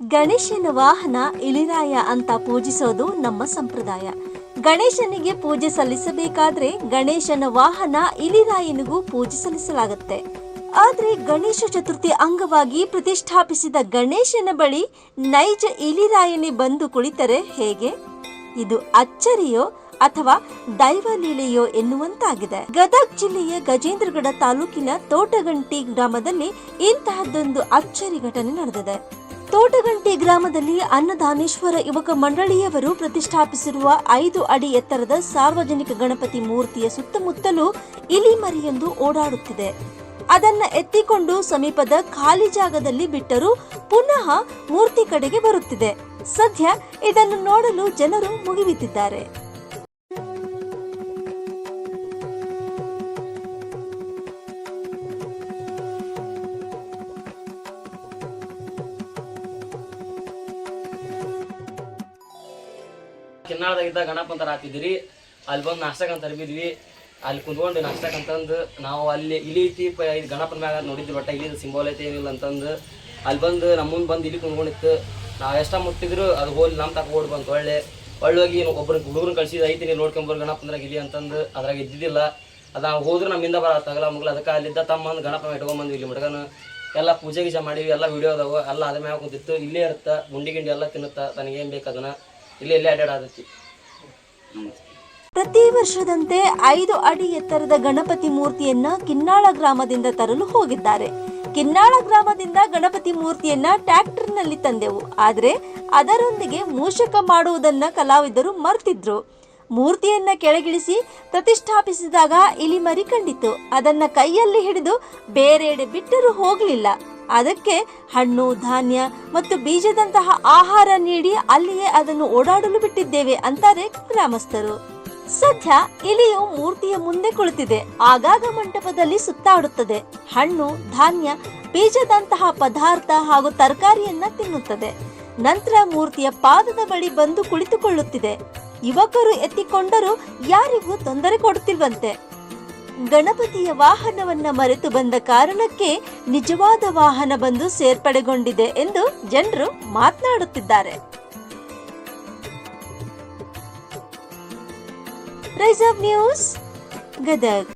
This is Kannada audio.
ಗಣೇಶನ ವಾಹನ ಇಲಿರಾಯ ಅಂತ ಪೂಜಿಸೋದು ನಮ್ಮ ಸಂಪ್ರದಾಯ. ಗಣೇಶನಿಗೆ ಪೂಜೆ ಸಲ್ಲಿಸಬೇಕಾದ್ರೆ ಗಣೇಶನ ವಾಹನ ಇಲಿರಾಯನಿಗೂ ಪೂಜೆ ಸಲ್ಲಿಸಲಾಗುತ್ತೆ. ಆದ್ರೆ ಗಣೇಶ ಚತುರ್ಥಿ ಅಂಗವಾಗಿ ಪ್ರತಿಷ್ಠಾಪಿಸಿದ ಗಣೇಶನ ಬಳಿ ನೈಜ ಇಳಿರಾಯನಿ ಬಂದು ಕುಳಿತರೆ ಹೇಗೆ? ಇದು ಅಚ್ಚರಿಯೋ ಅಥವಾ ದೈವಲೀಲೆಯೋ ಎನ್ನುವಂತಾಗಿದೆ. ಗದಗ್ ಜಿಲ್ಲೆಯ ಗಜೇಂದ್ರಗಡ ತಾಲೂಕಿನ ತೋಟಗಂಟಿ ಗ್ರಾಮದಲ್ಲಿ ಇಂತಹದ್ದೊಂದು ಅಚ್ಚರಿ ಘಟನೆ ನಡೆದಿದೆ. ತೋಟಗಂಟಿ ಗ್ರಾಮದಲ್ಲಿ ಅನ್ನದಾನೇಶ್ವರ ಯುವಕ ಮಂಡಳಿಯವರು ಪ್ರತಿಷ್ಠಾಪಿಸಿರುವ ಐದು ಅಡಿ ಎತ್ತರದ ಸಾರ್ವಜನಿಕ ಗಣಪತಿ ಮೂರ್ತಿಯ ಸುತ್ತಮುತ್ತಲೂ ಇಲಿಮರಿಯೊಂದು ಓಡಾಡುತ್ತಿದೆ. ಅದನ್ನ ಎತ್ತಿಕೊಂಡು ಸಮೀಪದ ಖಾಲಿ ಜಾಗದಲ್ಲಿ ಬಿಟ್ಟರೂ ಪುನಃ ಮೂರ್ತಿ ಕಡೆಗೆ ಬರುತ್ತಿದೆ. ಸದ್ಯ ಇದನ್ನು ನೋಡಲು ಜನರು ಮುಗಿಬಿದ್ದಿದ್ದಾರೆ ಕಿನ್ನಾಳದಾಗಿದ್ದ ಗಣಪಂತರ ಹಾಕಿದ್ರಿ ಅಲ್ಲಿ ಬಂದು ನಾಷ್ಟಕಂತ ಅರ್ಬಿದ್ವಿ ಅಲ್ಲಿ ಕುಂತ್ಕೊಂಡು ನಾಷ್ಟಕಂತಂದು ನಾವು ಅಲ್ಲಿ ಇಲ್ಲಿ ಐತಿ ಇದು ಗಣಪನ ಮ್ಯಾಗ ನೋಡಿದ್ವಿ ಬಟ್ಟ ಇಲ್ಲಿ ಸಿಂಬಲ್ ಐತಿ ಏನಿಲ್ಲ ಅಂತಂದು. ಅಲ್ಲಿ ಬಂದು ನಮ್ಮ ಬಂದು ಇಲ್ಲಿ ಕುಂದ್ಕೊಂಡಿತ್ತು ನಾವು ಎಷ್ಟ ಮುಟ್ಟಿದ್ರು ಅದು ಹೋಗಿ ನಮ್ಮ ತಕ್ಕ ಓಡ್ ಬಂತು ಒಳ್ಳೆ ಒಳ್ಳೋಗಿ ಒಬ್ಬರು ಹುಡುಗರು ಕಳ್ಸಿದ ಐತಿ ನೀವು ನೋಡ್ಕೊಂಬರ್ ಗಣಪಂದ್ರಾಗ ಇಲ್ಲಿ ಅಂತಂದು ಅದ್ರಾಗ ಇದ್ದಿದ್ದಿಲ್ಲ. ಅದು ನಾವು ಹೋದ್ರೆ ನಮ್ಮಿಂದ ಬರ ತಗಲ ಮುಗ್ಲ ಅದಕ್ಕೆ ಅಲ್ಲಿದ್ದ ತಮ್ಮಂದು ಗಣಪ ಇಟ್ಕೊಂಬಂದು ಇಲ್ಲಿ ಮುಡ್ಗನ. ಎಲ್ಲ ಪೂಜೆ ಗೀಜೆ ಮಾಡೀವಿ ಎಲ್ಲ ವಿಡಿಯೋ ಅದಾವೆ. ಎಲ್ಲ ಅದ ಮ್ಯಾಗ ಕುಂತಿತ್ತು. ಇಲ್ಲೇ ಇರುತ್ತೆ, ಗುಂಡಿ ಗಿಂಡಿ ಎಲ್ಲ ತಿನ್ನುತ್ತಾ, ತನಗೇನು ಬೇಕು ಅದನ್ನ. ಇಲ್ಲೇ ಎಲ್ಲ ಅಡ್ಡಾಡತಿ ಪ್ರತಿ ವರ್ಷದಂತೆ ಐದು ಅಡಿ ಎತ್ತರದ ಗಣಪತಿ ಮೂರ್ತಿಯನ್ನ ಕಿನ್ನಾಳ ಗ್ರಾಮದಿಂದ ತರಲು ಹೋಗಿದ್ದಾರೆ. ಕಿನ್ನಾಳ ಗ್ರಾಮದಿಂದ ಗಣಪತಿ ಮೂರ್ತಿಯನ್ನ ಟ್ರ್ಯಾಕ್ಟರ್ನಲ್ಲಿ ತಂದೆವು. ಆದರೆ ಅದರೊಂದಿಗೆ ಮೂಷಕ ಮಾಡುವುದನ್ನ ಕಲಾವಿದರು ಮರ್ತಿದ್ರು. ಮೂರ್ತಿಯನ್ನ ಕೆಳಗಿಳಿಸಿ ಪ್ರತಿಷ್ಠಾಪಿಸಿದಾಗ ಇಲಿಮರಿ ಕಂಡಿತು. ಅದನ್ನ ಕೈಯಲ್ಲಿ ಹಿಡಿದು ಬೇರೆಡೆ ಬಿಟ್ಟರೂ ಹೋಗಲಿಲ್ಲ. ಅದಕ್ಕೆ ಹಣ್ಣು, ಧಾನ್ಯ ಮತ್ತು ಬೀಜದಂತಹ ಆಹಾರ ನೀಡಿ ಅಲ್ಲಿಯೇ ಅದನ್ನು ಓಡಾಡಲು ಬಿಟ್ಟಿದ್ದೇವೆ ಅಂತಾರೆ ಗ್ರಾಮಸ್ಥರು. ಸದ್ಯ ಇಲಿಯು ಮೂರ್ತಿಯ ಮುಂದೆ ಕುಳಿತಿದೆ. ಆಗಾಗ ಮಂಟಪದಲ್ಲಿ ಸುತ್ತಾಡುತ್ತದೆ. ಹಣ್ಣು, ಧಾನ್ಯ, ಬೀಜದಂತಹ ಪದಾರ್ಥ ಹಾಗೂ ತರಕಾರಿಯನ್ನ ತಿನ್ನುತ್ತದೆ. ನಂತರ ಮೂರ್ತಿಯ ಪಾದದ ಬಳಿ ಬಂದು ಕುಳಿತುಕೊಳ್ಳುತ್ತಿದೆ. ಯುವಕರು ಎತ್ತಿಕೊಂಡರೂ ಯಾರಿಗೂ ತೊಂದರೆ ಕೊಡುತ್ತಿಲ್ವಂತೆ. ಗಣಪತಿಯ ವಾಹನವನ್ನ ಮರೆತು ಬಂದ ಕಾರಣಕ್ಕೆ ನಿಜವಾದ ವಾಹನ ಬಂದು ಸೇರ್ಪಡೆಗೊಂಡಿದೆ ಎಂದು ಜನರು ಮಾತನಾಡುತ್ತಿದ್ದಾರೆ. ನ್ಯೂಸ್ ಗದಗ್.